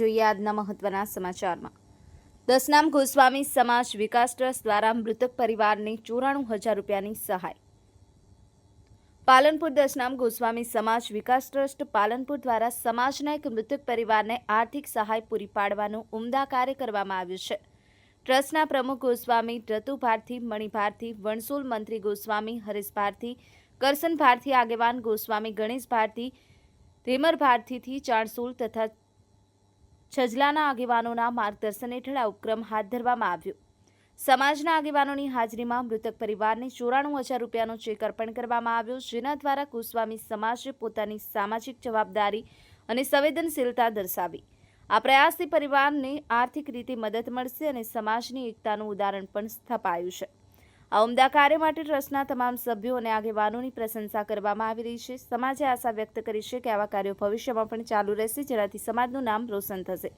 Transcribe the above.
જોઈએ આજના મહત્વના સમાચારમાં. દસનામ ગોસ્વામી સમાજ વિકાસ ટ્રસ્ટ દ્વારા મૃતક પરિવારને ચોરાણું હજાર રૂપિયાની સહાય. પાલનપુર દસનામ ગોસ્વામી સમાજ વિકાસ ટ્રસ્ટ પાલનપુર દ્વારા સમાજના એક મૃતક પરિવારને આર્થિક સહાય પૂરી પાડવાનું ઉમદા કાર્ય કરવામાં આવ્યું છે. ટ્રસ્ટના પ્રમુખ ગોસ્વામી રતુ ભારતી, મણિ ભારતી, વણસોલ મંત્રી ગોસ્વામી, હરીશ ભારતી કરસન ભારતી આગેવાન ગોસ્વામી ગણેશ ભારતી, રેમર ભારતીથી ચાણસુલ તથા છજલાના આગેવાનોના માર્ગદર્શન હેઠળ આ ઉપક્રમ હાથ ધરવામાં આવ્યો. સમાજના આગેવાનોની હાજરીમાં મૃતક પરિવારને ચોરાણું હજાર રૂપિયાનો ચેક અર્પણ કરવામાં આવ્યો, જેના દ્વારા કુસ્વામી સમાજે પોતાની સામાજિક જવાબદારી અને સંવેદનશીલતા દર્શાવી. આ પ્રયાસથી પરિવારને આર્થિક રીતે મદદ મળશે અને સમાજની એકતાનું ઉદાહરણ પણ સ્થપાયું છે. આ ઉમદા કાર્ય માટે ટ્રસ્ટના તમામ સભ્યો અને આગેવાનોની પ્રશંસા કરવામાં આવી રહી છે. સમાજે આશા વ્યક્ત કરી છે કે આવા કાર્યો ભવિષ્યમાં પણ ચાલુ રહેશે, જેનાથી સમાજનું નામ રોશન થશે.